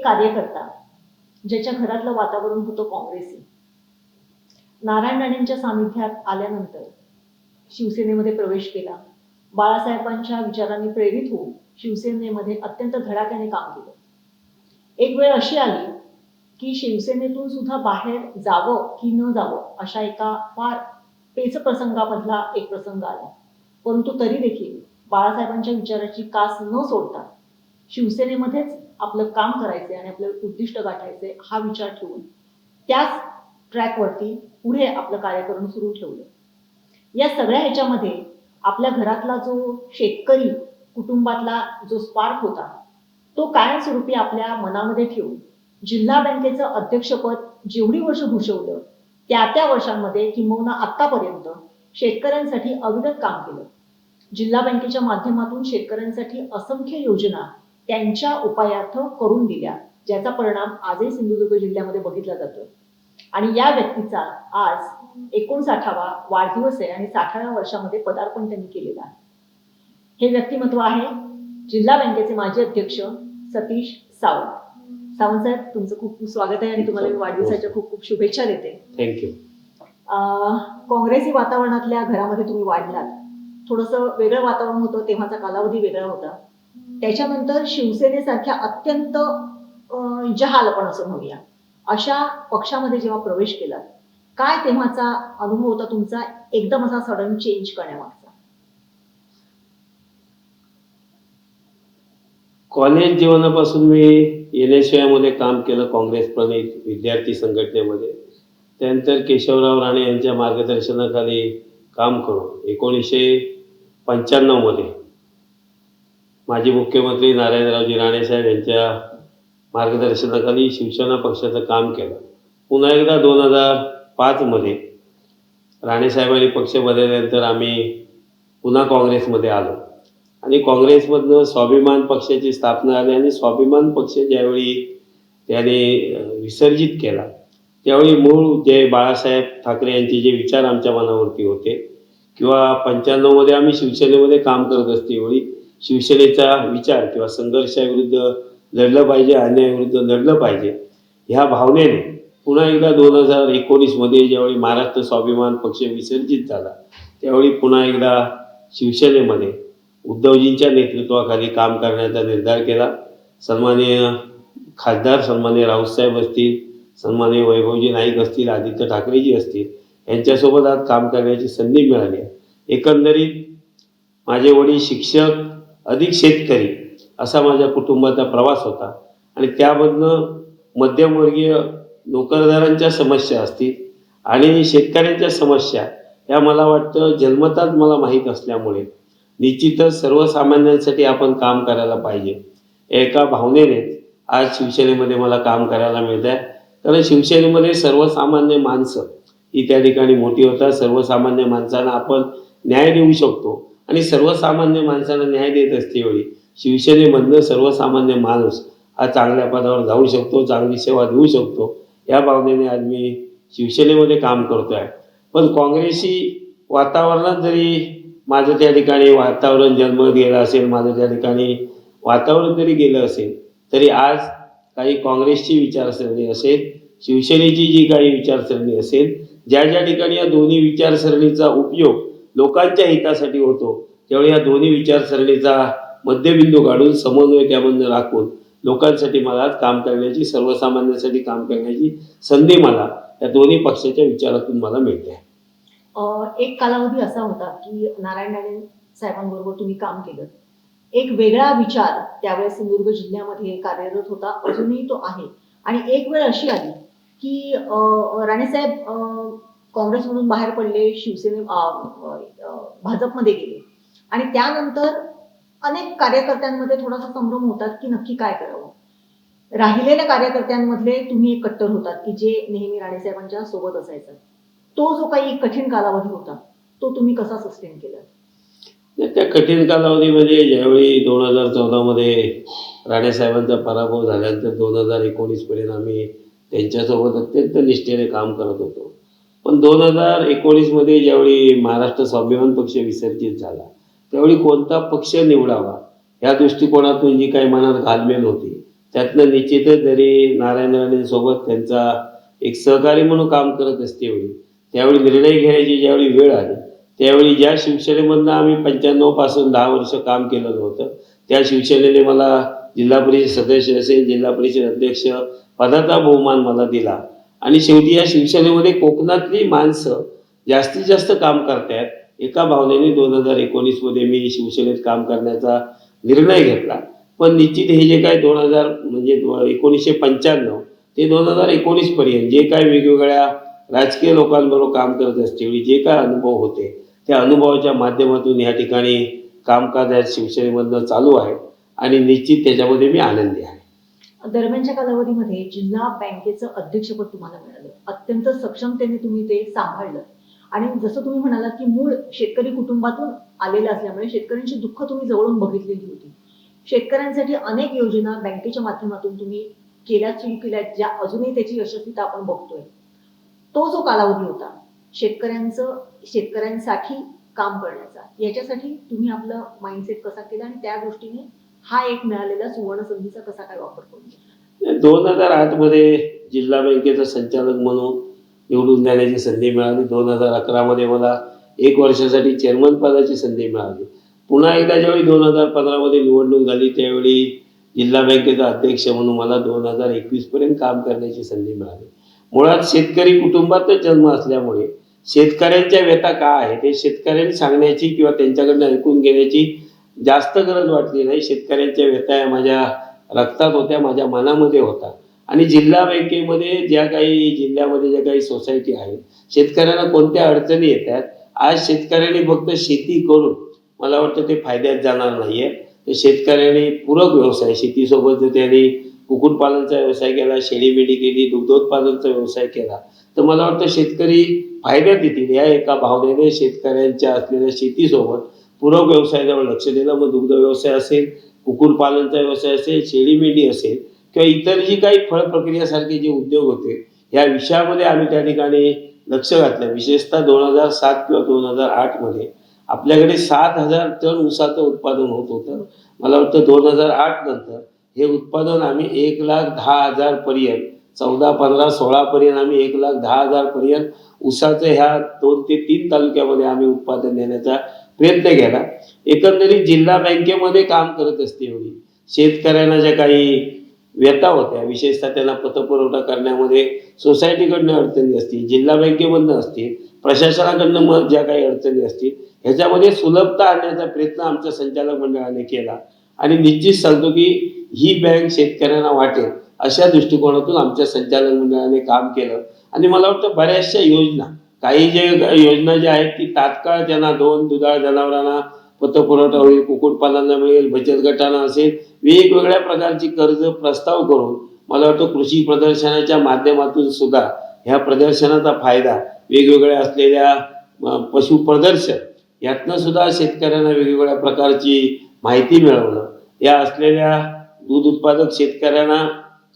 एक कार्यकर्ता ज्याच्या घरातलं वातावरण होतं काँग्रेसी नारायण राणेंच्या सानिध्यात आल्यानंतर शिवसेनेमध्ये प्रवेश केला. बाळासाहेबांच्या विचारांनी प्रेरित होऊन शिवसेनेमध्ये अत्यंत धडाक्याने काम केलं. एक वेळ अशी आली की शिवसेनेतून सुद्धा बाहेर जावं की न जावं अशा एका फार पेच प्रसंगामधला एक प्रसंग आला. परंतु तरी देखील बाळासाहेबांच्या विचाराची कास न सोडता शिवसेनेमध्येच आपलं काम करायचे आणि आपलं उद्दिष्ट गाठायचे हा विचार ठेवून त्याच ट्रॅकवरती पुढे आपलं कार्यकरण सुरू ठेवलं. या सगळ्या ह्याच्यामध्ये आपल्या घरातला जो शेतकरी कुटुंबातला जो स्पार्क होता तो कायमस्वरूपी आपल्या मनामध्ये ठेवून जिल्हा बँकेचं अध्यक्षपद जेवढी वर्ष भूषवलं त्या त्या वर्षांमध्ये किंबहुना आतापर्यंत शेतकऱ्यांसाठी अविरत काम केलं. जिल्हा बँकेच्या माध्यमातून शेतकऱ्यांसाठी असंख्य योजना त्यांच्या उपायार्थ करून दिल्या ज्याचा परिणाम आजही सिंधुदुर्ग जिल्ह्यामध्ये बघितला जातो. आणि या व्यक्तीचा आज एकोणसाठावा वाढदिवस आहे आणि साठाव्या वर्षामध्ये पदार्पण त्यांनी केलेलं आहे. हे व्यक्तिमत्व आहे जिल्हा बँकेचे माजी अध्यक्ष सतीश सावंत. सावंत साहेब तुमचं खूप खूप स्वागत आहे आणि तुम्हाला मी वाढदिवसाच्या खूप खूप शुभेच्छा देते. थँक्यू अं, काँग्रेसी वातावरणातल्या घरामध्ये तुम्ही वाढलात. थोडंसं वेगळं वातावरण होतं तेव्हाचा कालावधी वेगळा होता. त्याच्यानंतर शिवसेनेसारख्या अत्यंत जहाल आपण असं म्हणूया. अशा पक्षामध्ये जेव्हा प्रवेश केला काय तेव्हाचा अनुभव होता तुमचा? एकदम असा सडन चेंज करण्यामागचा. कॉलेज जीवनापासून मी एन एसमध्ये काम केलं काँग्रेस प्रणित विद्यार्थी संघटनेमध्ये. त्यानंतर केशवराव राणे यांच्या मार्गदर्शनाखाली काम करून एकोणीसशे पंच्याण्णवमध्ये माजी मुख्यमंत्री नारायणरावजी राणेसाहेब यांच्या मार्गदर्शनाखाली शिवसेना पक्षाचं काम केलं. पुन्हा एकदा दोन हजार पाचमध्ये राणेसाहेबांनी पक्ष बदलल्यानंतर आम्ही पुन्हा काँग्रेसमध्ये आलो. आणि काँग्रेसमधनं स्वाभिमान पक्षाची स्थापना झाली आणि स्वाभिमान पक्ष ज्यावेळी त्याने विसर्जित केला त्यावेळी मूळ जे बाळासाहेब ठाकरे यांचे जे विचार आमच्या मनावरती होते किंवा पंच्याण्णवमध्ये आम्ही शिवसेनेमध्ये काम करत असतेवेळी शिवसेनेचा विचार किंवा संघर्षाविरुद्ध लढलं पाहिजे अन्यायाविरुद्ध लढलं पाहिजे ह्या भावनेने पुन्हा एकदा दोन हजार एकोणीसमध्ये ज्यावेळी महाराष्ट्र स्वाभिमान पक्ष विसर्जित झाला त्यावेळी पुन्हा एकदा शिवसेनेमध्ये उद्धवजींच्या नेतृत्वाखाली काम करण्याचा निर्धार केला. सन्माननीय खासदार सन्माननीय राऊतसाहेब असतील सन्माननीय वैभवजी नाईक असतील आदित्य ठाकरेजी असतील यांच्यासोबत आज काम करण्याची संधी मिळाली आहे. एकंदरीत माझे वडील शिक्षक अधिक शेतकरी असा माझ्या कुटुंबाचा प्रवास होता. आणि त्यामधनं मध्यमवर्गीय नोकरदारांच्या समस्या असतील आणि शेतकऱ्यांच्या समस्या या मला वाटतं जन्मताच मला माहीत असल्यामुळे निश्चितच सर्वसामान्यांसाठी आपण काम करायला पाहिजे. एका भावनेनेच आज शिवसेनेमध्ये मला काम करायला मिळत आहे कारण शिवसेनेमध्ये सर्वसामान्य माणसं ही त्या ठिकाणी मोठी होतात. सर्वसामान्य माणसांना आपण न्याय देऊ शकतो. आणि सर्वसामान्य माणसाला न्याय देत असते एवढी. शिवसेनेमधनं सर्वसामान्य माणूस हा चांगल्या पदावर जाऊ शकतो चांगली सेवा देऊ शकतो. या भावनेने आज मी शिवसेनेमध्ये काम करतो आहे पण काँग्रेसी वातावरणात जरी माझं त्या ठिकाणी वातावरण जन्म गेलं असेल माझं त्या ठिकाणी वातावरण जरी गेलं असेल तरी आज काही काँग्रेसची विचारसरणी असेल शिवसेनेची जी काही विचारसरणी असेल ज्या ज्या ठिकाणी या दोन्ही विचारसरणीचा उपयोग लोकांच्या हितासाठी होतो. त्यावेळी या दोन्ही विचारसरणीचा मध्यबिंदू काढून समन्वय त्यामधनं राखून लोकांसाठी मला आज काम करण्याची सर्वसामान्यांसाठी काम करण्याची संधी मला या दोन्ही पक्षाच्या विचारातून मला मिळते. एक कालावधी असा होता की नारायण राणे साहेबांबरोबर तुम्ही काम केलं. एक वेगळा विचार त्यावेळेस सिंधुदुर्ग जिल्ह्यामध्ये कार्यरत होता अजूनही तो आहे. आणि एक वेळ अशी आली की राणेसाहेब काँग्रेसमधून बाहेर पडले शिवसेने भाजपमध्ये गेले. आणि त्यानंतर अनेक कार्यकर्त्यांमध्ये थोडासा संभ्रम होतात की नक्की काय करावं. राहिलेल्या कार्यकर्त्यांमधले तुम्ही एक कट्टर होतात की जे नेहमी राणेसाहेबांच्या सोबत असायचा. तो जो काही कठीण कालावधी होता तो तुम्ही कसा सस्टेन केला त्या कठीण कालावधीमध्ये ज्यावेळी दोन हजार चौदामध्ये राणेसाहेबांचा पराभव झाल्यानंतर दोन हजार एकोणीसपर्यंत आम्ही त्यांच्यासोबत अत्यंत निष्ठेने काम करत होतो. पण दोन हजार एकोणीसमध्ये ज्यावेळी महाराष्ट्र स्वाभिमान पक्ष विसर्जित झाला त्यावेळी कोणता पक्ष निवडावा या दृष्टिकोनातून जी काही मनात घालमेल होती त्यातनं निश्चितच जरी नारायण राणेंसोबत त्यांचा एक सहकारी म्हणून काम करत असते वेळी त्यावेळी निर्णय घ्यायची ज्यावेळी वेळ आली त्यावेळी ज्या शिवसेनेमधनं आम्ही पंच्याण्णवपासून दहा वर्ष काम केलं होतं त्या शिवसेनेने मला जिल्हा परिषद सदस्य असेल जिल्हा परिषद अध्यक्ष पदाचा बहुमान मला दिला. आणि शेवटी या शिवसेनेमध्ये कोकणातली माणसं जास्तीत जास्त काम करतायत. एका भावनेने दोन हजार एकोणीसमध्ये मी शिवसेनेत काम करण्याचा निर्णय घेतला. पण निश्चित हे जे काय दोन हजार म्हणजे एकोणीसशे पंच्याण्णव ते दोन हजार एकोणीसपर्यंत जे काय वेगवेगळ्या राजकीय लोकांबरोबर काम करत असते जे काय अनुभव होते त्या अनुभवाच्या माध्यमातून या ठिकाणी कामकाज शिवसेनेमधनं चालू आहे. आणि निश्चित त्याच्यामध्ये मी आनंदी आहे. दरम्यानच्या कालावधीमध्ये जिल्हा बँकेचं अध्यक्षपद तुम्हाला मिळालं. अत्यंत सक्षमतेने तुम्ही ते सांभाळलं. आणि जसं तुम्ही म्हणालात की मूळ शेतकरी कुटुंबातून आलेलं असल्यामुळे शेतकऱ्यांची दुःख तुम्ही जवळून बघितलेली होती. शेतकऱ्यांसाठी अनेक योजना बँकेच्या माध्यमातून तुम्ही केल्या सुरू केल्या ज्या अजूनही त्याची यशस्वीता आपण बघतोय. तो जो कालावधी होता शेतकऱ्यांचं शेतकऱ्यांसाठी काम करण्याचा याच्यासाठी तुम्ही आपलं माइंडसेट कसा केला आणि त्या दृष्टीने हा एक मिळालेला सुवर्ण संधीचा कसा काय वापर करून दोन हजार आठमध्ये जिल्हा बँकेचा संचालक म्हणून निवडून देण्याची संधी मिळाली. दोन हजार अकरामध्ये मला एक वर्षासाठी चेअरमन पदाची संधी मिळाली. पुन्हा एकदा ज्यावेळी दोन हजार पंधरामध्ये निवडणूक झाली त्यावेळी जिल्हा बँकेचा अध्यक्ष म्हणून मला दोन हजार एकवीसपर्यंत काम करण्याची संधी मिळाली. मुळात शेतकरी कुटुंबातच जन्म असल्यामुळे शेतकऱ्यांच्या व्यथा काय आहे ते शेतकऱ्यांनी सांगण्याची किंवा त्यांच्याकडनं ऐकून घेण्याची जास्त गरज वाटली नाही. शेतकऱ्यांच्या व्यथाया माझ्या रक्तात होत्या माझ्या मनामध्ये होता. आणि जिल्हा बँकेमध्ये ज्या काही जिल्ह्यामध्ये ज्या काही सोसायटी आहेत शेतकऱ्यांना कोणत्या अडचणी येतात आज शेतकऱ्यांनी फक्त शेती करून मला वाटतं ते फायद्यात जाणार नाहीये. तर शेतकऱ्यांनी पूरक व्यवसाय शेतीसोबत जर त्यांनी कुक्कुटपालनचा व्यवसाय केला शेळीमेंढी केली दुग्धोत्पादनचा व्यवसाय केला. तर मला वाटतं शेतकरी फायद्यात येतील. या एका भावनेने शेतकऱ्यांच्या असलेल्या शेतीसोबत पूरक व्यवसायाजवळ लक्ष दिलं मग दुग्ध व्यवसाय असेल कुक्कुटपालनचा व्यवसाय असेल शेळी मेंढी असेल किंवा इतर जी काही फळ प्रक्रियासारखे जे उद्योग होते या विषयामध्ये आम्ही त्या ठिकाणी लक्ष घातलं. विशेषतः दोन हजार सात किंवा दोन हजार आठमध्ये आपल्याकडे सात हजार टन ऊसाचं उत्पादन होत होतं. मला वाटतं दोन हजार आठ नंतर हे उत्पादन आम्ही एक लाख दहा हजार पर्यंत चौदा पंधरा सोळापर्यंत आम्ही एक लाख दहा हजारपर्यंत ऊसाचं ह्या दोन ते तीन तालुक्यामध्ये आम्ही उत्पादन देण्याचा प्रयत्न केला एकंदरीत जिल्हा बँकेमध्ये काम करत असते एवढी. शेतकऱ्यांना ज्या काही व्यथा होत्या विशेषतः त्यांना पतपुरवठा करण्यामध्ये सोसायटीकडनं अडचणी असतील जिल्हा बँकेमधनं असतील प्रशासनाकडनं मग ज्या काही अडचणी असतील ह्याच्यामध्ये सुलभता आणण्याचा प्रयत्न आमच्या संचालक मंडळाने केला. आणि निश्चित सांगतो की ही बँक शेतकऱ्यांना वाटेल अशा दृष्टिकोनातून आमच्या संचालक मंडळाने काम केलं. आणि मला वाटतं बऱ्याचशा योजना काही जे योजना ज्या आहेत की तात्काळ त्यांना दोन दुधाळ जनावरांना पतपुरवठा होईल कुक्कुटपालनाला मिळेल बचत गटांना असेल वेगवेगळ्या प्रकारची कर्ज प्रस्ताव करून मला वाटतं कृषी प्रदर्शनाच्या माध्यमातून सुद्धा ह्या प्रदर्शनाचा फायदा वेगवेगळ्या असलेल्या पशु प्रदर्शन यातनं सुद्धा शेतकऱ्यांना वेगवेगळ्या प्रकारची माहिती मिळवणं या असलेल्या दूध उत्पादक शेतकऱ्यांना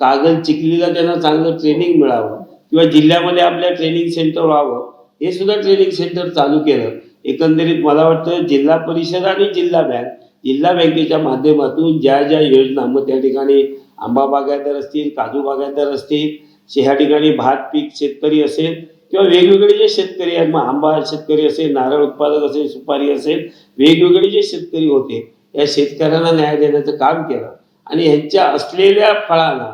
कागद चिखलीला त्यांना चांगलं ट्रेनिंग मिळावं किंवा जिल्ह्यामध्ये आपल्या ट्रेनिंग सेंटर व्हावं हे सुद्धा ट्रेनिंग सेंटर चालू केलं. एकंदरीत मला वाटतं जिल्हा परिषद आणि जिल्हा बँक जिल्हा बँकेच्या माध्यमातून ज्या ज्या योजना मग त्या ठिकाणी आंबा बागायतदार असतील काजू बागायतदार असतील ह्या ठिकाणी भात पीक शेतकरी असेल किंवा वेगवेगळे जे शेतकरी आहेत मग आंबा शेतकरी असेल नारळ उत्पादक असेल सुपारी असेल वेगवेगळे जे शेतकरी होते या शेतकऱ्यांना न्याय देण्याचं काम केलं. आणि ह्यांच्या असलेल्या फळांना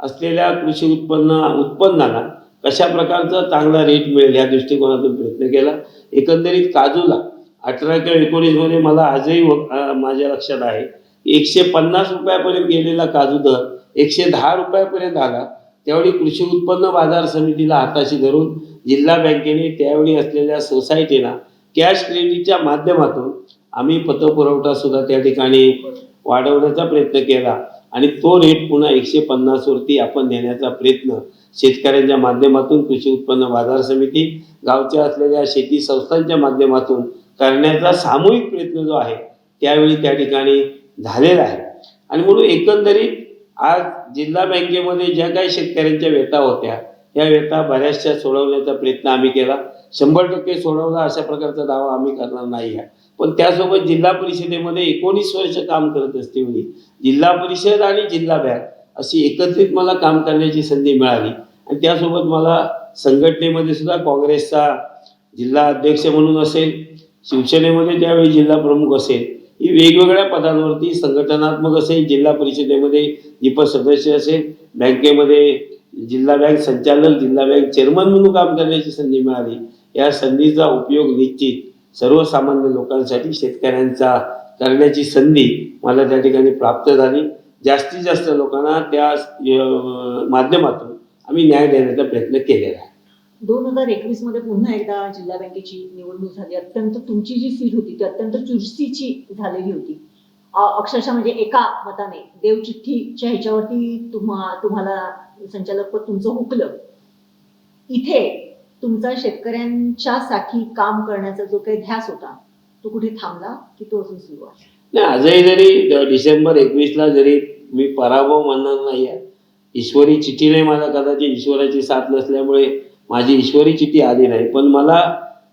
असलेल्या कृषी उत्पन्न उत्पन्नाला कशा प्रकारचा चांगला रेट मिळेल या दृष्टिकोनातून प्रयत्न केला. एकंदरीत काजूला अठरा किंवा एकोणीसमध्ये मला आजही व- माझ्या लक्षात आहे. एकशे पन्नास रुपयापर्यंत गेलेला काजू दर एकशे दहा रुपयापर्यंत आला. त्यावेळी कृषी उत्पन्न बाजार समितीला हाताशी धरून जिल्हा बँकेने त्यावेळी असलेल्या सोसायटीना कॅश क्रेडिटच्या माध्यमातून आम्ही पतपुरवठा सुद्धा त्या ठिकाणी वाढवण्याचा प्रयत्न केला. आणि तो रेट पुन्हा एकशे पन्नासवरती आपण नेण्याचा प्रयत्न शेतकऱ्यांच्या माध्यमातून कृषी उत्पन्न बाजार समिती गावच्या असलेल्या शेती संस्थांच्या माध्यमातून करण्याचा सामूहिक प्रयत्न जो आहे त्यावेळी त्या ठिकाणी झालेला आहे. आणि म्हणून एकंदरीत आज जिल्हा बँकेमध्ये ज्या काही शेतकऱ्यांच्या व्यथा होत्या या व्यथा बऱ्याचशा सोडवण्याचा प्रयत्न आम्ही केला. शंभर टक्के सोडवला अशा प्रकारचा दावा आम्ही करणार नाही आहे. पण त्यासोबत जिल्हा परिषदेमध्ये एकोणीस वर्ष काम करत असते वेळी जिल्हा परिषद आणि जिल्हा बँक अशी एकत्रित मला काम करण्याची संधी मिळाली. आणि त्यासोबत मला संघटनेमध्ये सुद्धा काँग्रेसचा जिल्हा अध्यक्ष म्हणून असेल शिवसेनेमध्ये त्यावेळी जिल्हा प्रमुख असेल ही वेगवेगळ्या पदांवरती संघटनात्मक असेल जिल्हा परिषदेमध्ये दीपक सदस्य असेल बँकेमध्ये जिल्हा बँक संचालक जिल्हा बँक चेअरमन म्हणून काम करण्याची संधी मिळाली. या संधीचा उपयोग निश्चित सर्वसामान्य लोकांसाठी शेतकऱ्यांचा करण्याची संधी मला त्या ठिकाणी प्राप्त झाली. जास्तीत जास्त लोकांना त्या माध्यमातून आम्ही न्याय देण्याचा प्रयत्न केलेला आहे. दोन हजार एकवीसमध्ये पुन्हा एकदा जिल्हा बँकेची निवडणूक झाली. अत्यंत तुमची जी सीट होती ती अत्यंत चुरशीची झालेली होती. अक्षरशः म्हणजे एका मताने देवचिठ्ठीच्या ह्याच्यावरती तुम्हा तुम्हाला संचालक पद तुमचं हुकलं. इथे तुमचा शेतकऱ्यांच्यासाठी काम करण्याचा जो काही ध्यास होता तो कुठे थांबला की तो अजून सुरू आहे? नाही आजही जरी डिसेंबर एकवीसला जरी मी पराभव म्हणणार नाही आहे ईश्वरी चिठ्ठीने मला कदाचित ईश्वराची साथ नसल्यामुळे माझी ईश्वरी चिठ्ठी आली नाही. पण मला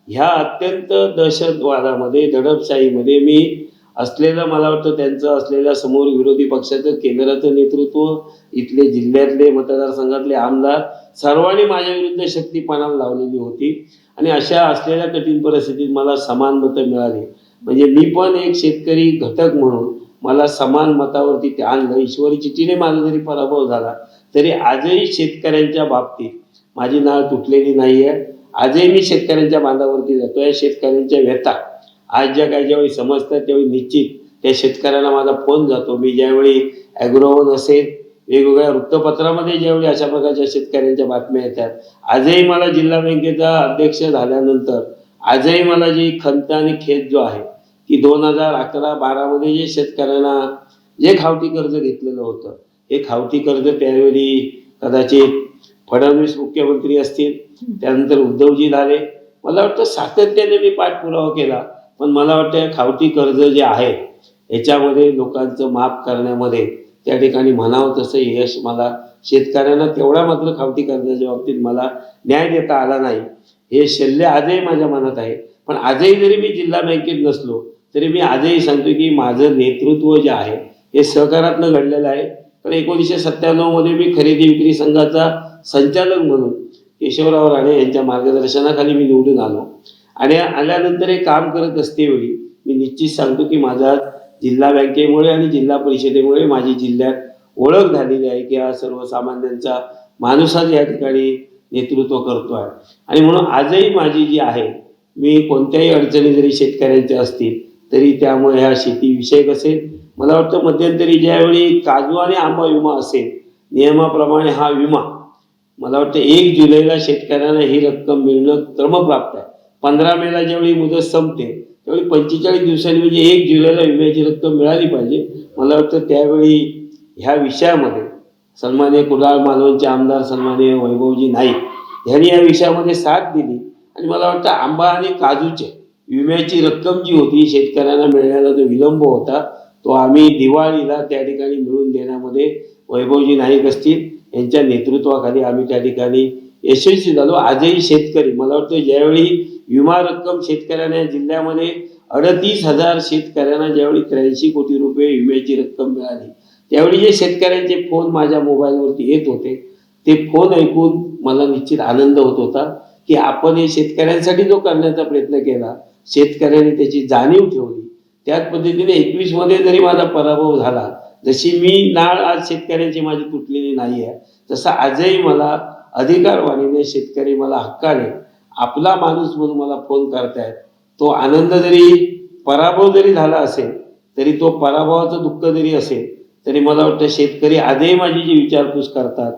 ह्या अत्यंत दहशतवादामध्ये दडपशाहीमध्ये मी असलेलं मला वाटतं त्यांचं असलेल्या समोर विरोधी पक्षाचं केंद्राचं नेतृत्व इथले जिल्ह्यातले मतदारसंघातले आमदार सर्वांनी माझ्या विरुद्ध शक्तीपणाला लावलेली होती. आणि अशा असलेल्या कठीण परिस्थितीत मला समान मतं मिळाली. म्हणजे मी पण एक शेतकरी घटक म्हणून मला समान मतावरती ते आणलं. ईश्वरी चिठीने माझा जरी पराभव झाला तरी आजही शेतकऱ्यांच्या बाबतीत माझी नाळ तुटलेली नाही आहे आजही मी शेतकऱ्यांच्या बांधावरती जातो या शेतकऱ्यांच्या व्यथा आज ज्या काही ज्यावेळी समजतात त्यावेळी निश्चित त्या शेतकऱ्यांना माझा फोन जातो. मी ज्यावेळी ॲग्रोवन असेल वेगवेगळ्या वृत्तपत्रामध्ये ज्यावेळी अशा प्रकारच्या शेतकऱ्यांच्या बातम्या येतात. आजही मला जिल्हा बँकेचा अध्यक्ष झाल्यानंतर आजही मला जी खंत आणि खेद जो आहे की दोन हजार अकरा बारामध्ये जे शेतकऱ्यांना जे खावटी कर्ज घेतलेलं होतं हे खावटी कर्ज त्यावेळी कदाचित फडणवीस मुख्यमंत्री असतील त्यानंतर उद्धवजी झाले. मला वाटतं सातत्याने मी पाठपुरावा केला पण मला वाटतं खावटी कर्ज जे आहे याच्यामध्ये लोकांचं माफ करण्यामध्ये त्या ठिकाणी म्हणावं तसं यश मला शेतकऱ्यांना तेवढा मात्र खावटी कर्जाच्या बाबतीत मला न्याय देता आला नाही. हे शल्य आजही माझ्या मनात आहे. पण आजही जरी मी जिल्हा बँकेत नसलो तरी मी आजही सांगतो की माझं नेतृत्व जे आहे हे सहकारातनं घडलेलं आहे. पण एकोणीसशे सत्त्याण्णवमध्ये मी खरेदी विक्री संघाचा संचालक म्हणून केशवराव राणे यांच्या मार्गदर्शनाखाली मी निवडून आलो. आणि आल्यानंतर हे काम करत असतेवेळी मी निश्चित सांगतो की माझा जिल्हा बँकेमुळे आणि जिल्हा परिषदेमुळे माझी जिल्ह्यात ओळख झालेली आहे की हा सर्वसामान्यांचा माणूसच या ठिकाणी नेतृत्व करतो आहे आणि म्हणून आजही माझी जी आहे मी कोणत्याही अडचणी जरी शेतकऱ्यांच्या असतील तरी त्यामुळे ह्या शेतीविषयक असेल. मला वाटतं मध्यंतरी ज्यावेळी काजू आणि आंबा विमा असेल नियमाप्रमाणे हा विमा मला वाटतं एक जुलैला शेतकऱ्यांना ही रक्कम मिळणं क्रमप्राप्त आहे. पंधरा मेला ज्यावेळी मुदत संपते त्यावेळी पंचेचाळीस दिवसांनी म्हणजे एक जुलैला विम्याची रक्कम मिळाली पाहिजे. मला वाटतं त्यावेळी ह्या विषयामध्ये सन्मान्य कुडाळ मालवणचे आमदार सन्मान्य वैभवजी नाईक यांनी या विषयामध्ये साथ दिली. आणि मला वाटतं आंबा आणि काजूचे विम्याची रक्कम जी होती शेतकऱ्यांना मिळण्याचा जो विलंब होता तो आम्ही दिवाळीला त्या ठिकाणी मिळवून देण्यामध्ये वैभवजी नाईक असतील यांच्या नेतृत्वाखाली आम्ही त्या ठिकाणी यशस्वी झालो. आजही शेतकरी मला वाटतं ज्यावेळी विमा रक्कम शेतकऱ्यांना या जिल्ह्यामध्ये अडतीस हजार शेतकऱ्यांना ज्यावेळी त्र्याऐंशी कोटी रुपये विम्याची रक्कम मिळाली त्यावेळी जे शेतकऱ्यांचे फोन माझ्या मोबाईलवरती येत होते ते फोन ऐकून मला निश्चित आनंद होत होता की आपण हे शेतकऱ्यांसाठी जो करण्याचा प्रयत्न केला शेतकऱ्यांनी त्याची जाणीव ठेवली. त्याच पद्धतीने एकवीसमध्ये जरी माझा पराभव झाला जशी मी नाळ आज शेतकऱ्यांची माझी तुटलेली नाही आहे तसा आजही मला अधिकारवाणीने शेतकरी मला हक्काने आपला माणूस म्हणून मला फोन करतायत तो आनंद जरी पराभव जरी झाला असेल तरी तो पराभवाचं दुःख जरी असेल तरी मला वाटतं शेतकरी आजही माझी जी विचारपूस करतात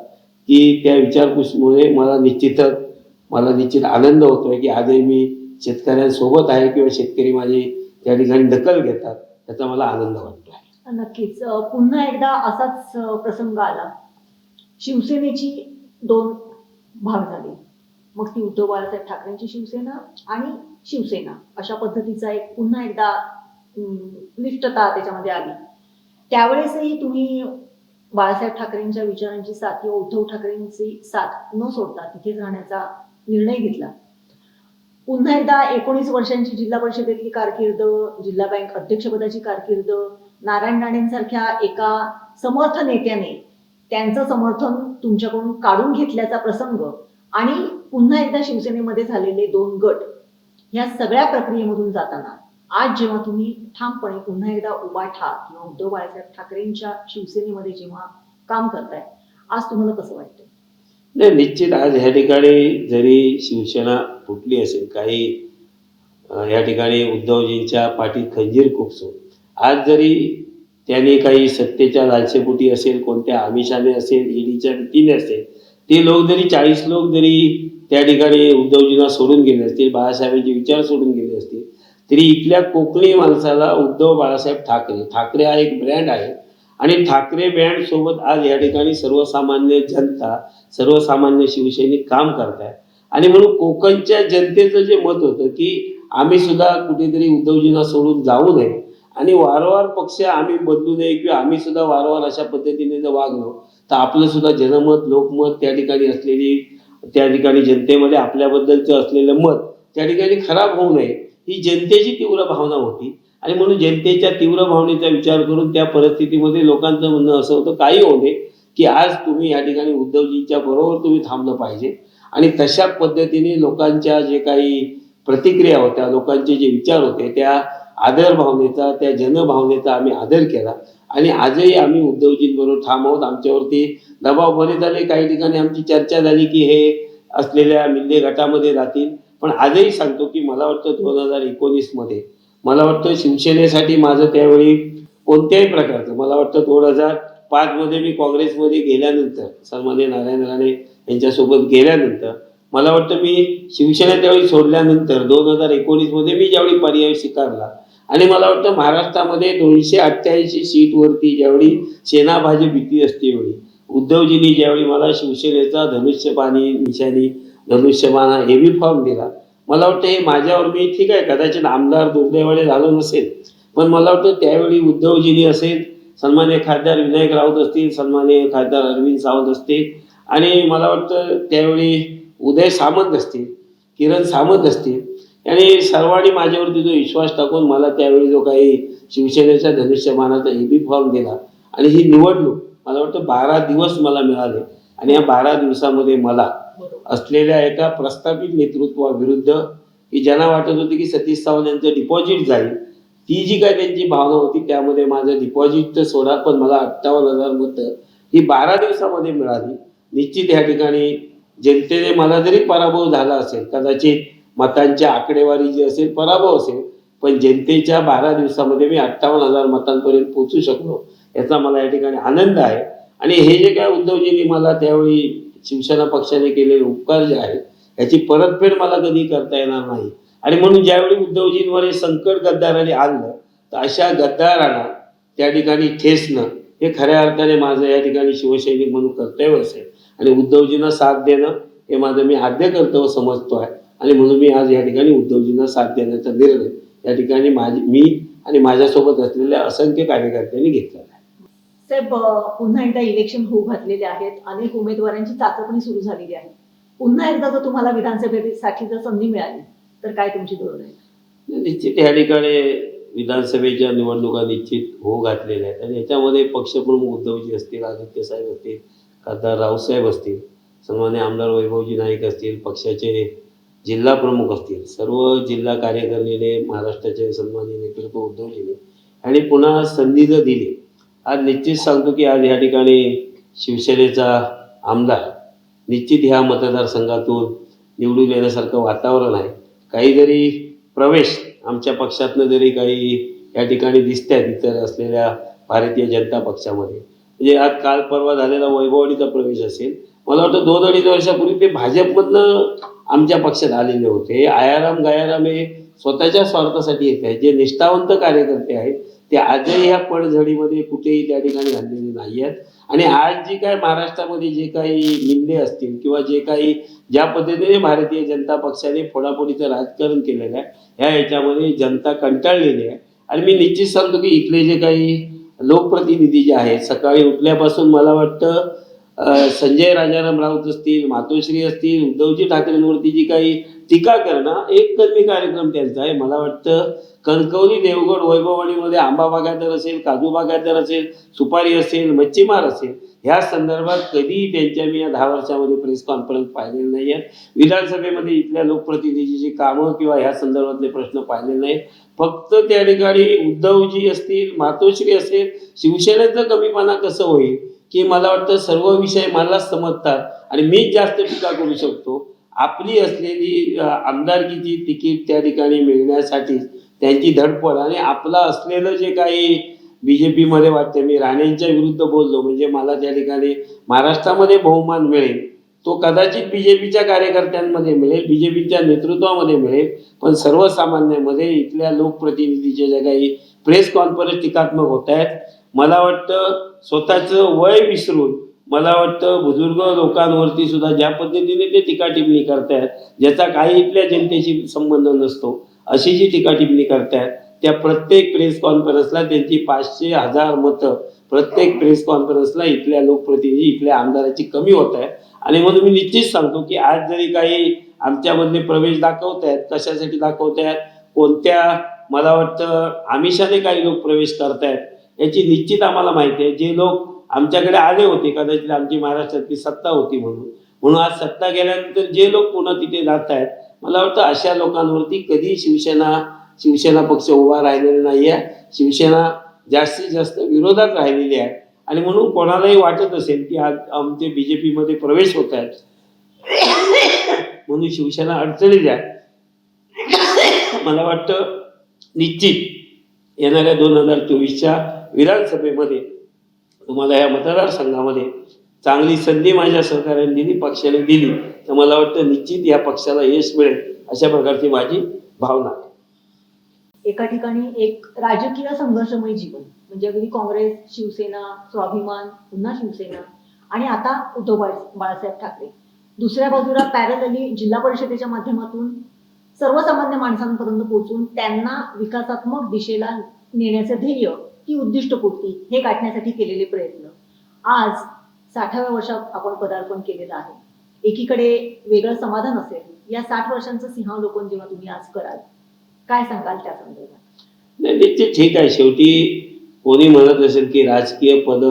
की त्या विचारपूसमुळे मला निश्चितच मला निश्चित आनंद होतोय की आजही मी शेतकऱ्यांसोबत आहे किंवा शेतकरी माझी त्या ठिकाणी दखल घेतात त्याचा मला आनंद वाटतोय. नक्कीच. पुन्हा एकदा असाच प्रसंग आला. शिवसेनेची दोन भाग झाली. मग ती उद्धव बाळासाहेब ठाकरेंची शिवसेना आणि शिवसेना अशा पद्धतीचा एक पुन्हा एकदा निष्ठता त्याच्यामध्ये आली. त्यावेळेसही तुम्ही बाळासाहेब ठाकरेंच्या विचारांची साथ किंवा उद्धव ठाकरेंची साथ न सोडता तिथेच राहण्याचा निर्णय घेतला. पुन्हा एकदा एकोणीस वर्षांची जिल्हा परिषदेतली कारकीर्द जिल्हा बँक अध्यक्षपदाची कारकीर्द नारायण राणेंसारख्या एका समर्थ नेत्याने त्यांचं समर्थन तुमच्याकडून काढून घेतल्याचा प्रसंग आणि पुन्हा एकदा शिवसेनेमध्ये झालेले दोन गट या सगळ्या प्रक्रियेमधून जाताना आज जेव्हा तुम्ही ठामपणे पुन्हा एकदा उबाठा किंवा उद्धव बाळासाहेब ठाकरेंच्या शिवसेनेमध्ये जेव्हा काम करताय आज तुम्हाला कसं वाटतं नाही निश्चित आज ह्या ठिकाणी जरी शिवसेना फुटली असेल काही या ठिकाणी उद्धवजींच्या पाठीत खंजीर खुपसो आज जरी त्यांनी काही सत्तेच्या लालसेपोटी असेल कोणत्या आमिषाने असेल ईडीच्या भीतीने असेल ते लोक जरी चाळीस लोक जरी त्या ठिकाणी उद्धवजींना सोडून गेले असतील बाळासाहेबांचे विचार सोडून गेले तरी इथल्या कोकणी माणसाला उद्धव बाळासाहेब ठाकरे ठाकरे हा एक ब्रँड आहे. आणि ठाकरे ब्रँड सोबत आज या ठिकाणी सर्वसामान्य जनता सर्वसामान्य शिवसैनिक काम करतायत. आणि म्हणून कोकणच्या जनतेचं जे मत होतं की आम्ही सुद्धा कुठेतरी उद्धवजींना सोडून जाऊ नये. आणि वारंवार पक्ष आम्ही बदलू नये किंवा आम्ही सुद्धा वारंवार अशा पद्धतीने जर वागलो तर आपलं सुद्धा जनमत लोकमत त्या ठिकाणी असलेली त्या ठिकाणी जनतेमध्ये आपल्याबद्दलचं असलेलं मत त्या ठिकाणी खराब होऊ नये. ही जनतेची तीव्र भावना होती. आणि म्हणून जनतेच्या तीव्र भावनेचा विचार करून त्या परिस्थितीमध्ये लोकांचं म्हणणं असं होतं काही होते की आज तुम्ही या ठिकाणी उद्धवजींच्या बरोबर तुम्ही थांबलं पाहिजे. आणि तशा पद्धतीने लोकांच्या जे काही प्रतिक्रिया होत्या लोकांचे जे विचार होते त्या आदर भावनेचा त्या जनभावनेचा आम्ही आदर केला. आणि आजही आम्ही उद्धवजींबरोबर ठाम आहोत. आमच्यावरती दबाव बरे झाले काही ठिकाणी आमची चर्चा झाली की हे असलेल्या मिल्ले गटामध्ये जातील पण आजही सांगतो की मला वाटतं दोन हजार एकोणीसमध्ये मला वाटतं शिवसेनेसाठी माझं त्यावेळी कोणत्याही प्रकारचं मला वाटतं दोन हजार पाचमध्ये मी काँग्रेसमध्ये गेल्यानंतर सन्मान्य नारायण राणे यांच्यासोबत गेल्यानंतर मला वाटतं मी शिवसेना त्यावेळी सोडल्यानंतर दोन हजार एकोणीसमध्ये मी ज्यावेळी पर्याय स्वीकारला आणि मला वाटतं महाराष्ट्रामध्ये दोनशे अठ्ठ्याऐंशी सीटवरती ज्यावेळी सेना भाजप भीती असते वेळी उद्धवजींनी ज्यावेळी मला शिवसेनेचा धनुष्यबाणी निशाणी धनुष्यबाण हे हेवी फॉर्म दिला. मला वाटतं हे माझ्यावर मी ठीक आहे कदाचित आमदार दुर्दैवाने झालो नसेल पण मला वाटतं त्यावेळी उद्धवजीनी असेल सन्मान्य खासदार विनायक राऊत असतील सन्मान्य खासदार अरविंद सावंत असतील आणि मला वाटतं त्यावेळी उदय सामंत असतील किरण सामंत असतील आणि सर्वांनी माझ्यावरती जो विश्वास टाकून मला त्यावेळी जो काही शिवसेनेच्या ए बी फॉर्म दिला आणि ही निवडणूक मला वाटतं बारा दिवस मला मिळाले आणि या बारा दिवसामध्ये मला असलेल्या एका प्रस्थापित नेतृत्वाविरुद्ध की ज्यांना वाटत होते की सतीश सावंत यांचं डिपॉझिट जाईल ती जी काय त्यांची भावना होती त्यामध्ये माझं डिपॉझिट तर सोडा पण मला अठ्ठावन्न हजार मतं ही बारा दिवसामध्ये मिळाली. निश्चित ह्या ठिकाणी जनतेने मला जरी पराभव झाला असेल कदाचित मतांच्या आकडेवारी जी असेल पराभव असेल पण जनतेच्या बारा दिवसामध्ये मी अठ्ठावन्न हजार मतांपर्यंत पोहोचू शकलो याचा मला या ठिकाणी आनंद आहे. आणि हे जे काय उद्धवजींनी मला त्यावेळी शिवसेना पक्षाने केलेले उपकार जे आहेत याची परतफेड मला कधी करता येणार नाही. आणि म्हणून ज्यावेळी उद्धवजींवर हे संकट गद्दाराने आणलं तर अशा गद्दारांना त्या ठिकाणी ठेसणं हे खऱ्या अर्थाने माझं या ठिकाणी शिवसैनिक म्हणून कर्तव्य असेल. आणि उद्धवजींना साथ देणं हे माझं मी आद्य कर्तव्य समजतो आहे. आणि म्हणून मी आज या ठिकाणी उद्धवजींना साथ देण्याचा निर्णय या ठिकाणी माझी मी आणि माझ्यासोबत असलेल्या असंख्य कार्यकर्त्यांनी घेतला साहेब पुन्हा एकदा इलेक्शन होऊ घातलेले आहेत. अनेक उमेदवारांची चाचपणी सुरू झालेली आहे. पुन्हा एकदा जर तुम्हाला विधानसभेसाठी जर संधी मिळाली तर काय तुमची धोरण आहे? निश्चित या ठिकाणी विधानसभेच्या निवडणुका निश्चित होऊ घातलेल्या आहेत. आणि याच्यामध्ये पक्षप्रमुख उद्धवजी असतील आदित्य साहेब असतील खासदार रावसाहेब असतील सन्मान्य आमदार वैभवजी नाईक असतील पक्षाचे जिल्हा प्रमुख असतील सर्व जिल्हा कार्यकारिणीने महाराष्ट्राचे सन्मान्य नेतृत्व उद्धवजीने. आणि पुन्हा संधी जर दिली आज निश्चित सांगतो की आज या ठिकाणी शिवसेनेचा आमदार निश्चित ह्या मतदारसंघातून निवडून येण्यासारखं वातावरण आहे. काही जरी प्रवेश आमच्या पक्षातनं जरी काही या ठिकाणी दिसत आहेत इतर असलेल्या भारतीय जनता पक्षामध्ये. म्हणजे आज काल परवा झालेला वैभववाडीचा प्रवेश असेल मला वाटतं दोन अडीच वर्षापूर्वी ते भाजपमधनं आमच्या पक्षात आलेले होते. हे आयाराम गायाराम हे स्वतःच्या स्वार्थासाठी येत आहेत. जे निष्ठावंत कार्यकर्ते आहेत ते आजही या पडझडीमध्ये कुठेही त्या ठिकाणी झालेले नाही आहेत आणि आज जी काय महाराष्ट्रामध्ये जे काही निंदे असतील किंवा जे काही ज्या पद्धतीने भारतीय जनता पक्षाने फोडाफोडीचं राजकारण केलेलं आहे ह्या याच्यामध्ये जनता कंटाळलेली आहे. आणि मी निश्चित सांगतो की इथले जे काही लोकप्रतिनिधी जे आहेत सकाळी उठल्यापासून मला वाटतं संजय राजाराम राऊत असतील मातोश्री असतील उद्धवजी ठाकरेंवरती जी काही टीका करणं एक कमी कार्यक्रम त्यांचा आहे. मला वाटतं कणकवली देवगड वैभववाडीमध्ये आंबा बागायतदार असेल काजू बागायतदार असेल सुपारी असेल मच्छीमार असेल ह्या संदर्भात कधीही त्यांच्या मी या दहा वर्षामध्ये प्रेस कॉन्फरन्स पाहिलेले नाही आहेत विधानसभेमध्ये इथल्या लोकप्रतिनिधीची कामं किंवा ह्या संदर्भातले प्रश्न पाहिलेले नाहीत. फक्त त्या ठिकाणी उद्धवजी असतील मातोश्री असेल शिवसेनेचं कमीपणा कसं होईल की मला वाटतं सर्व विषय मलाच समजतात आणि मीच जास्त टीका करू शकतो. आपली असलेली आमदारकीची तिकीट त्या ठिकाणी मिळण्यासाठी त्यांची धडपड आणि आपलं असलेलं जे काही बीजेपीमध्ये वाटते मी राणेंच्या विरुद्ध बोललो म्हणजे मला त्या ठिकाणी महाराष्ट्रामध्ये बहुमान मिळेल. तो कदाचित बीजेपीच्या कार्यकर्त्यांमध्ये मिळेल बीजेपीच्या नेतृत्वामध्ये मिळेल पण सर्वसामान्यांमध्ये इथल्या लोकप्रतिनिधीच्या ज्या काही प्रेस कॉन्फरन्स टीकात्मक होत आहेत मला वाटतं स्वतःचं वय विसरून मला वाटतं बुजुर्ग लोकांवरती सुद्धा ज्या पद्धतीने ते टीका टिप्पणी करतायत ज्याचा काही इथल्या जनतेशी संबंध नसतो अशी जी टीका टिप्पणी करतायत त्या प्रत्येक प्रेस कॉन्फरन्सला त्यांची पाचशे हजार मतं प्रत्येक प्रेस कॉन्फरन्सला इथल्या लोकप्रतिनिधी इथल्या आमदाराची कमी होत आहे आणि म्हणून मी निश्चित सांगतो की आज जरी काही आमच्यामधले प्रवेश दाखवत आहेत कशासाठी दाखवत आहेत कोणत्या मला वाटतं आमिषाने काही लोक प्रवेश करतायत याची निश्चित आम्हाला माहिती आहे. जे लोक आमच्याकडे आले होते कदाचित आमची महाराष्ट्रातली सत्ता होती म्हणून. म्हणून आज सत्ता गेल्यानंतर जे लोक पुन्हा तिथे जात आहेत मला वाटतं अशा लोकांवरती कधी शिवसेना शिवसेना पक्ष उभा राहिलेला नाही आहे शिवसेना जास्तीत जास्त विरोधात राहिलेली आहे आणि म्हणून कोणालाही वाटत असेल की आज आमचे बी जे पीमध्ये प्रवेश होत आहेत. म्हणून शिवसेना अडचणीत आहे. मला वाटतं निश्चित येणाऱ्या दोन हजार चोवीसच्या विधानसभेमध्ये तुम्हाला या मतदारसंघामध्ये चांगली संधी माझ्या सरकारने दिली पक्षाने दिली. तर मला वाटतं निश्चित या पक्षाला यश मिळेल अशा प्रकारची माझी भावना एका ठिकाणी एक राजकीय संघर्षमय जीवन म्हणजे अगदी काँग्रेस शिवसेना स्वाभिमान पुन्हा शिवसेना आणि आता उद्धव बाळासाहेब ठाकरे. दुसऱ्या बाजूला पॅरलली जिल्हा परिषदेच्या माध्यमातून सर्वसामान्य माणसांपर्यंत पोहोचून त्यांना विकासात्मक दिशेला नेण्याचं ध्येय ती उद्दिष्टपूर्ती हे गाठण्यासाठी केलेले प्रयत्न. आज साठाव्या वर्षात आपण पदार्पण केलेलं आहे. एकीकडे वेगळं समाधान असेल या साठ वर्षांचं सिंहावलोकन जेव्हा तुम्ही आज कराल काय सांगाल त्या संदर्भात? नाही निश्चित ठीक आहे. शेवटी कोणी म्हणत असेल की राजकीय पद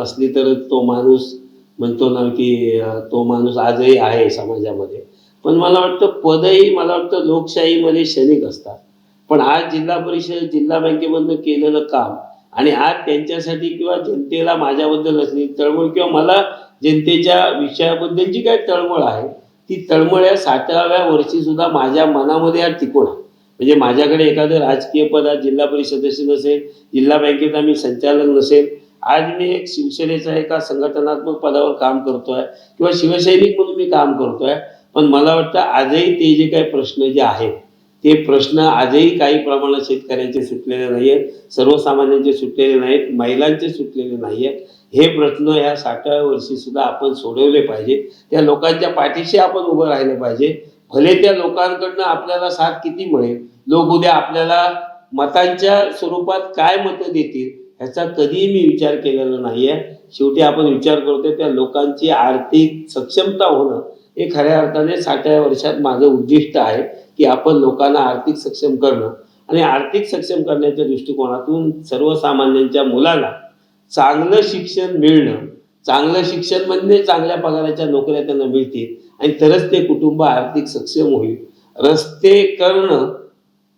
असली तर तो माणूस म्हणतो ना की तो माणूस आजही आहे समाजामध्ये. पण मला वाटतं पदही मला वाटतं लोकशाहीमध्ये क्षणिक असतात. पण आज जिल्हा परिषद जिल्हा बँकेमधनं केलेलं काम आणि आज त्यांच्यासाठी किंवा जनतेला माझ्याबद्दल असलेली तळमळ किंवा मला जनतेच्या विषयाबद्दलची काय तळमळ आहे ती तळमळ या साठाव्या वर्षीसुद्धा माझ्या मनामध्ये आज टिकून आहे. म्हणजे माझ्याकडे एखादं राजकीय पद आज जिल्हा परिषद सदस्य नसेल जिल्हा बँकेचा मी संचालक नसेल आज मी एक शिवसेनेचा एका संघटनात्मक पदावर काम करतो आहे किंवा शिवसैनिक म्हणून मी काम करतो आहे पण मला वाटतं आजही ते जे काही प्रश्न जे आहेत ते प्रश्न आजही काही प्रमाणात शेतकऱ्यांचे सुटलेले नाही आहेत सर्वसामान्यांचे सुटलेले नाहीत महिलांचे सुटलेले नाही आहेत हे प्रश्न ह्या साठाव्या वर्षी सुद्धा आपण सोडवले पाहिजे. त्या लोकांच्या पाठीशी आपण उभं राहिलं पाहिजे. भले त्या लोकांकडनं आपल्याला साथ किती मिळेल लोक उद्या आपल्याला मतांच्या स्वरूपात काय मतं देतील ह्याचा कधीही मी विचार केलेला नाही आहे शेवटी आपण विचार करतोय त्या लोकांची आर्थिक सक्षमता होणं हे खऱ्या अर्थाने साठाव्या वर्षात माझं उद्दिष्ट आहे. की आपण लोकांना आर्थिक सक्षम करणं आणि आर्थिक सक्षम करण्याच्या दृष्टिकोनातून सर्वसामान्यांच्या मुलाला चांगलं शिक्षण मिळणं चांगलं शिक्षण म्हणजे चांगल्या पगाराच्या नोकऱ्या त्यांना मिळतील आणि तरच ते कुटुंब आर्थिक सक्षम होईल. रस्ते करणं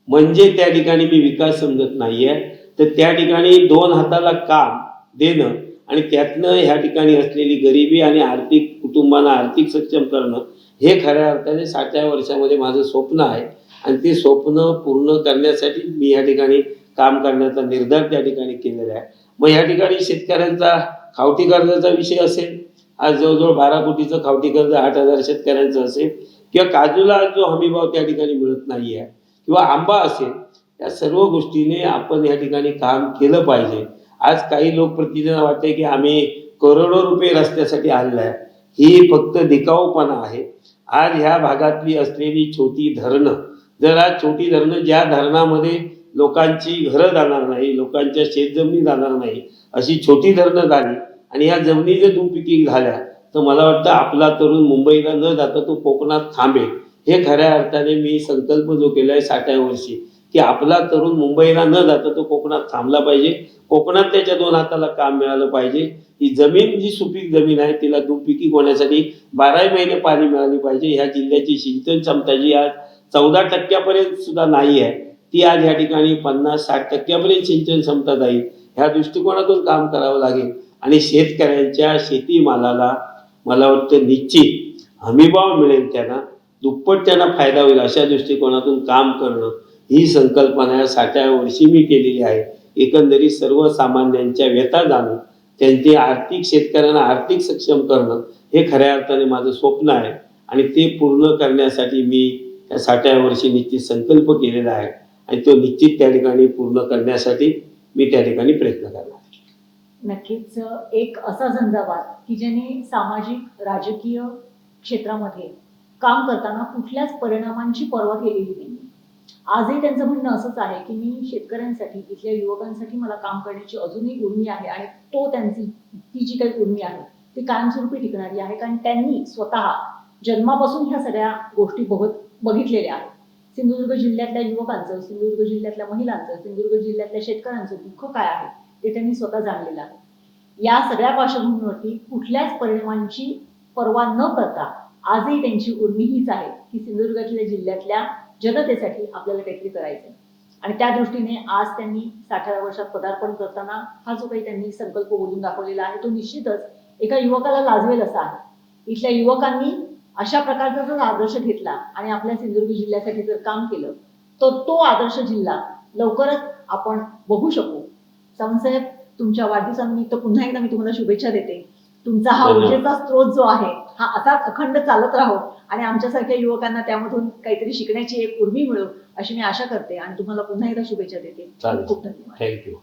म्हणजे त्या ठिकाणी मी विकास समजत नाहीये. तर त्या ठिकाणी दोन हाताला काम देणं आणि त्यातनं ह्या ठिकाणी असलेली गरिबी आणि आर्थिक कुटुंबांना आर्थिक सक्षम करणं हे खऱ्या अर्थाने साठव्या वर्षामध्ये माझं स्वप्न आहे. आणि ते स्वप्न पूर्ण करण्यासाठी मी या ठिकाणी काम करण्याचा निर्धार त्या ठिकाणी केलेला आहे. मग या ठिकाणी शेतकऱ्यांचा खावटी कर्जाचा विषय असेल आज जवळजवळ बारा कोटीचं खावटी कर्ज आठ हजार शेतकऱ्यांचं असेल किंवा काजूला जो हमीभाव त्या ठिकाणी मिळत नाही आहे किंवा आंबा असेल या सर्व गोष्टीने आपण या ठिकाणी काम केलं पाहिजे. आज काही लोकप्रतिनिधींना वाटते की आम्ही करोडो रुपये रस्त्यासाठी आणलाय. आहे ही फक्त दिकाऊपणा आहे. आज ह्या भागातली असलेली छोटी धरणं जर आज छोटी धरणं ज्या धरणामध्ये लोकांची घरं जाणार नाही लोकांच्या शेतजमिनी जाणार नाही अशी छोटी धरणं झाली आणि ह्या जमिनी जर दुपिकी झाल्या तर मला वाटतं आपला तरुण मुंबईला न जाता तो कोकणात थांबेल. हे खऱ्या अर्थाने मी संकल्प जो केला आहे साठव्या वर्षी की आपला तरुण मुंबईला न जाता तो कोकणात थांबला पाहिजे. कोकणात त्याच्या दोन हाताला काम मिळालं पाहिजे. ही जमीन जी सुपीक जमीन आहे तिला दुपीकी होण्यासाठी बाराही महिने पाणी मिळाली पाहिजे. ह्या जिल्ह्याची सिंचन क्षमता जी आज चौदा टक्क्यापर्यंत सुद्धा नाही आहे. ती आज या ठिकाणी पन्नास साठ टक्क्यापर्यंत सिंचन क्षमता जाईल. ह्या दृष्टिकोनातून काम करावं लागेल. आणि शेतकऱ्यांच्या शेतीमालाला मला वाटतं निश्चित हमीभाव मिळेल त्यांना. दुप्पट त्यांना फायदा होईल अशा दृष्टिकोनातून काम करणं. ही संकल्पना साठव्या वर्षी मी केलेली आहे. एकंदरीत सर्वसामान्यांच्या व्यथा जाणून त्यांचे आर्थिक शेतकऱ्यांना आर्थिक सक्षम करणं हे खऱ्या अर्थाने माझं स्वप्न आहे आणि ते पूर्ण करण्यासाठी मी त्या साठव्या वर्षी निश्चित संकल्प केलेला आहे आणि तो निश्चित त्या ठिकाणी पूर्ण करण्यासाठी मी त्या ठिकाणी प्रयत्न करणार नक्कीच एक असा झंझावात की ज्याने सामाजिक राजकीय क्षेत्रामध्ये काम करताना कुठल्याच परिणामांची पर्वा केलेली नाही. आजही त्यांचं म्हणणं असंच आहे की मी शेतकऱ्यांसाठी इथल्या युवकांसाठी मला काम करण्याची अजूनही उर्मी आहे आणि तो त्यांची ती जी काही उर्मी आहे ती कायमस्वरूपी टिकणारी आहे. कारण त्यांनी स्वतः जन्मापासून ह्या सगळ्या गोष्टी बघत बघितलेल्या आहेत. सिंधुदुर्ग जिल्ह्यातल्या युवकांचं सिंधुदुर्ग जिल्ह्यातल्या महिलांचं सिंधुदुर्ग जिल्ह्यातल्या शेतकऱ्यांचं दुःख काय आहे ते त्यांनी स्वतः जाणलेलं आहे. या सगळ्या पार्श्वभूमीवरती कुठल्याच परिणामांची पर्वा न करता आजही त्यांची उर्मी हीच आहे की सिंधुदुर्गातल्या जिल्ह्यातल्या जनतेसाठी आपल्याला काहीतरी करायचं. आणि त्या दृष्टीने आज त्यांनी साठाव्या वर्षात पदार्पण करताना हा जो काही त्यांनी संकल्प बोलून दाखवलेला आहे तो निश्चितच एका युवकाला लाजवेल असा आहे इथल्या युवकांनी अशा प्रकारचा जर आदर्श घेतला आणि आपल्या सिंधुदुर्ग जिल्ह्यासाठी जर काम केलं तर तो आदर्श जिल्हा लवकरच आपण बघू शकू सावंतसाहेब तुमच्या वाढदिवसानिमित्त पुन्हा एकदा मी तुम्हाला शुभेच्छा देते तुमचा हा. ऊर्जेचा स्रोत जो आहे हा असाच अखंड चालत राहो. आणि आमच्यासारख्या युवकांना त्यामधून काहीतरी शिकण्याची एक उर्मी मिळो अशी मी आशा करते. आणि तुम्हाला पुन्हा एकदा शुभेच्छा देते. खूप धन्यवाद. थँक्यू